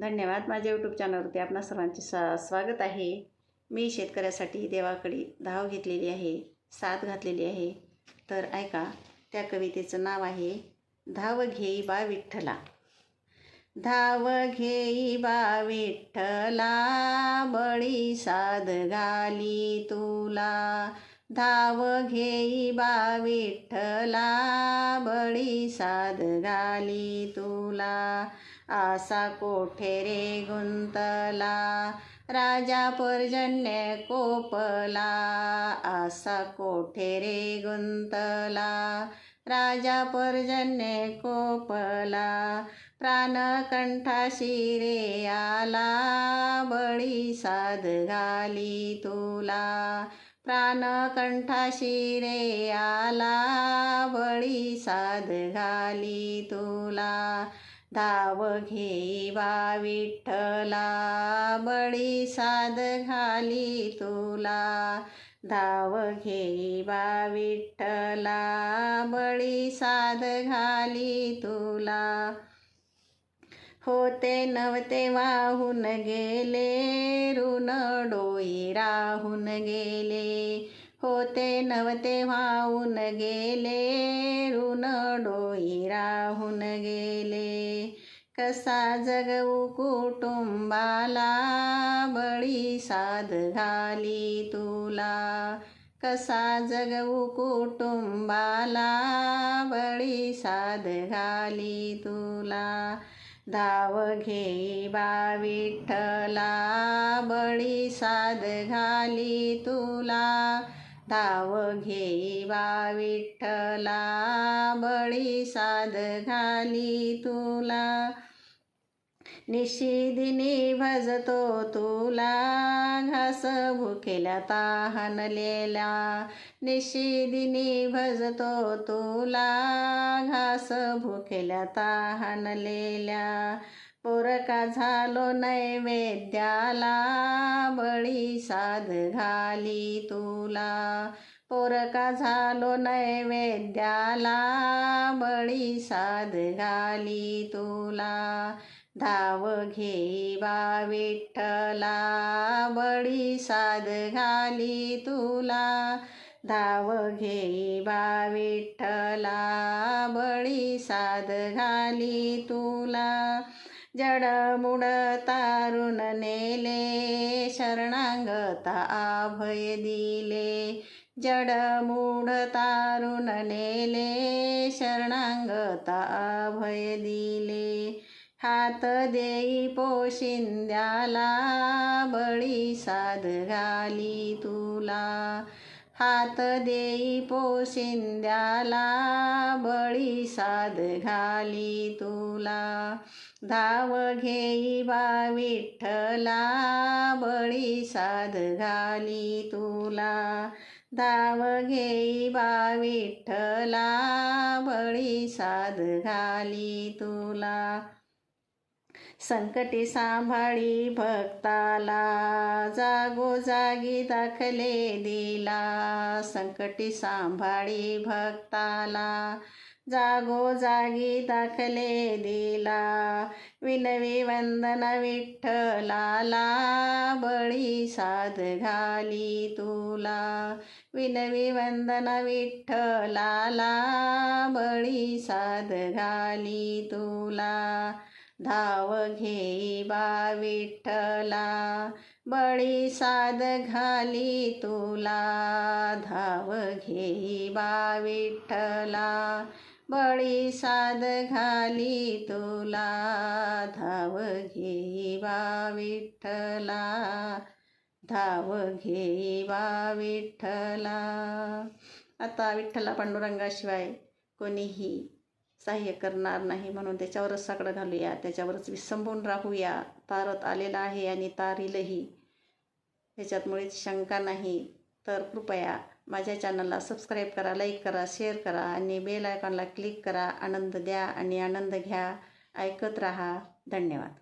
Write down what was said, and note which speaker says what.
Speaker 1: धन्यवाद माझ्या यूट्यूब चॅनलवरती आपणा सर्वांचे सा स्वागत आहे. मी शेतकऱ्यासाठी देवाकडे धाव घेतलेली आहे साथ घातलेली आहे. तर ऐका त्या कवितेचं नाव आहे धाव घेई बा विठ्ठला. धाव घेई बा विठ्ठला बळी साध घाली तुला. धाव घेई बा विठ्ठला बळी साध घाली तुला. आसा कोठे रे गुंतला? राजा पर्जन्य कोपला. आसा कोठे रे गुंतला? राजा पर्जन्य कोपला. प्राणकंठाशी रे आला बळी साध घाली तुला. प्राणकंठाशी रे आला बळी साध घाली तुला. धाव घे बा विठ्ठला बळी साध घाली तुला. धाव घे बा विठ्ठला बळी साध घाली तुला. होते नवते वाहून गेले ऋण डोई राहून गेले. होते नवते वाहून गेले ऋण डोई राहून गेले. कसा जगवू कुटुंबाला बळी साध घाली तुला. कसा जगवू कुटुंबाला बळी साध घाली तुला. धाव घे बा विठ्ठला बळी साध घाली तुला. धाव घे बा विठ्ठला बळी साध घाली तुला. निशिदिनी भजतो तुला घास भुकेला ताहनलेला निशिदिनी भजतो तुला घास भुकेला ताहनलेल्या. पोरका झालो नैवेद्याला बळी साध घाली तुला. पोरका झालो नैवेद्याला बळी साध घाली तुला. धाव घे बा विठ्ठला बळी साध घाली तुला. धाव घे बा विठ्ठला बळी साध घाली तुला. जडमुड तारुण नेले शरणांगता अभय दिले. जडमूढ तारुण नेले शरणांगता अभय दिले. हात देई पोशिंद्याला बळी साध घाली तुला. हात देई पोशिंद्याला बळी साध घाली तुला. धाव घेई बा विठ्ठला बळी साध घाली तुला. धाव घेई बा विठ्ठला बळी साध घाली तुला. संकटी सांभाळी भक्ताला. जागोजागी दाखले दिला. संकटी सांभाळी भक्ताला. जागोजागी दाखले दिला. विनवी वंदन विठ्ठलाला. बळी साध घाली तुला. विनवी वंदन विठ्ठलाला. बळी साध घाली तुला. धाव घे बा विठ्ठला बळी साध घाली तुला. धाव घे बा विठ्ठला बळी साध घाली तुला. धाव घे बा विठ्ठला धाव घे बा विठ्ठला. आता विठ्ठला पांडुरंगाशिवाय कोणीही सहाय्य करणार नाही म्हणून त्याच्यावरच साकडं घालूया. त्याच्यावरच विसंबून राहूया. तारत आलेला आहे आणि तारीलही ह्याच्यात मुळीच शंका नाही. तर कृपया माझ्या चॅनलला सबस्क्राईब करा लाईक करा शेअर करा आणि बेल आयकॉनला क्लिक करा. आनंद द्या आणि आनंद घ्या. ऐकत राहा. धन्यवाद.